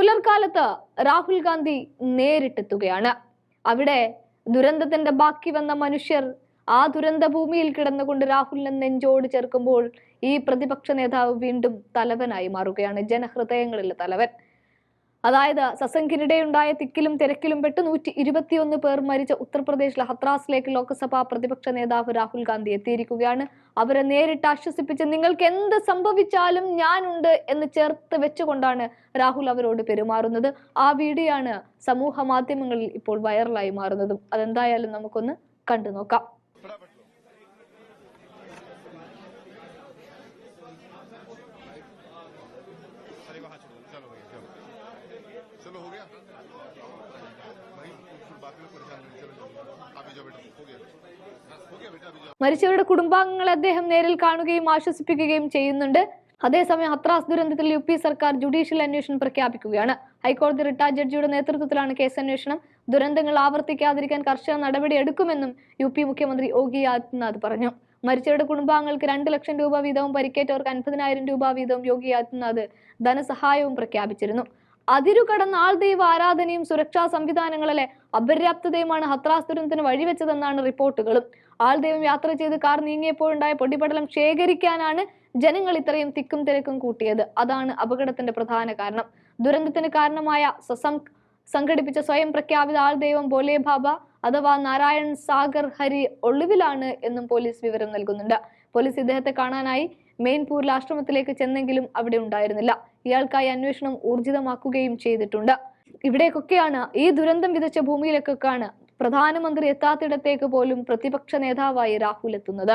പുലർക്കാലത്ത് രാഹുൽ ഗാന്ധി നേരിട്ടെത്തുകയാണ്. അവിടെ ദുരന്തത്തിന്റെ ബാക്കി വന്ന മനുഷ്യർ ആ ദുരന്ത ഭൂമിയിൽ കിടന്നുകൊണ്ട് രാഹുലിനെ നെഞ്ചോട് ചേർക്കുമ്പോൾ ഈ പ്രതിപക്ഷ നേതാവ് വീണ്ടും തലവനായി മാറുകയാണ്. ജനഹൃദയങ്ങളിലെ തലവൻ. അതായത് സസംഖിനിടെയുണ്ടായ തിക്കിലും തിരക്കിലും പെട്ട് നൂറ്റി ഇരുപത്തിയൊന്ന് പേർ മരിച്ച ഉത്തർപ്രദേശിലെ ഹത്രാസിലേക്ക് ലോക്സഭാ പ്രതിപക്ഷ നേതാവ് രാഹുൽ ഗാന്ധി എത്തിയിരിക്കുകയാണ്. അവരെ നേരിട്ട് ആശ്വസിപ്പിച്ച് നിങ്ങൾക്ക് എന്ത് സംഭവിച്ചാലും ഞാനുണ്ട് എന്ന് ചേർത്ത് വെച്ചുകൊണ്ടാണ് രാഹുൽ അവരോട് പെരുമാറുന്നത്. ആ വീഡിയോ ആണ് സമൂഹ മാധ്യമങ്ങളിൽ ഇപ്പോൾ വൈറലായി മാറുന്നതും. അതെന്തായാലും നമുക്കൊന്ന് കണ്ടു നോക്കാം മരിച്ചവരുടെ കുടുംബാംഗങ്ങളെ അദ്ദേഹം നേരിൽ കാണുകയും ആശ്വസിപ്പിക്കുകയും ചെയ്യുന്നുണ്ട്. അതേസമയം ഹത്രാസ് ദുരന്തത്തിൽ യു പി സർക്കാർ ജുഡീഷ്യൽ അന്വേഷണം പ്രഖ്യാപിക്കുകയാണ്. ഹൈക്കോടതി റിട്ടയർഡ് ജഡ്ജിയുടെ നേതൃത്വത്തിലാണ് കേസ് അന്വേഷണം ദുരന്തങ്ങൾ ആവർത്തിക്കാതിരിക്കാൻ കർശന നടപടി എടുക്കുമെന്നും യു പി മുഖ്യമന്ത്രി യോഗി ആദിത്യനാഥ് പറഞ്ഞു. മരിച്ചവരുടെ കുടുംബാംഗങ്ങൾക്ക് രണ്ട് ലക്ഷം രൂപ വീതവും പരിക്കേറ്റവർക്ക് അൻപതിനായിരം രൂപ വീതവും യോഗി ആദിത്യനാഥ് ധനസഹായവും പ്രഖ്യാപിച്ചിരുന്നു. അതിരുകടന്ന ആൾദൈവ ആരാധനയും സുരക്ഷാ സംവിധാനങ്ങളിലെ അപര്യാപ്തതയുമാണ് ഹത്രാസ് ദുരന്തത്തിന് വഴിവെച്ചതെന്നാണ് റിപ്പോർട്ടുകളും. ആൾദൈവം യാത്ര ചെയ്ത് കാർ നീങ്ങിയപ്പോഴുണ്ടായ പൊടിപടലം ശേഖരിക്കാനാണ് ജനങ്ങൾ ഇത്രയും തിക്കും തിരക്കും കൂട്ടിയത്. അതാണ് അപകടത്തിന്റെ പ്രധാന കാരണം. ദുരന്തത്തിന് കാരണമായ സസം സംഘടിപ്പിച്ച സ്വയം പ്രഖ്യാപിത ആൾദൈവം ബോലെ ബാബ അഥവാ നാരായൺ സാഗർ ഹരി ഒളിവിലാണ് എന്നും പോലീസ് വിവരം നൽകുന്നുണ്ട്. പോലീസ് ഇദ്ദേഹത്തെ കാണാനായി മെയിൻപൂരിൽ ആശ്രമത്തിലേക്ക് ചെന്നെങ്കിലും അവിടെ ഉണ്ടായിരുന്നില്ല. ഇയാൾക്കായി അന്വേഷണം ഊർജിതമാക്കുകയും ചെയ്തിട്ടുണ്ട്. ഇവിടേക്കൊക്കെയാണ് ഈ ദുരന്തം വിതച്ച ഭൂമിയിലേക്കൊക്കെയാണ് പ്രധാനമന്ത്രി എത്താത്തിടത്തേക്ക് പോലും പ്രതിപക്ഷ നേതാവായി രാഹുൽ എത്തുന്നത്.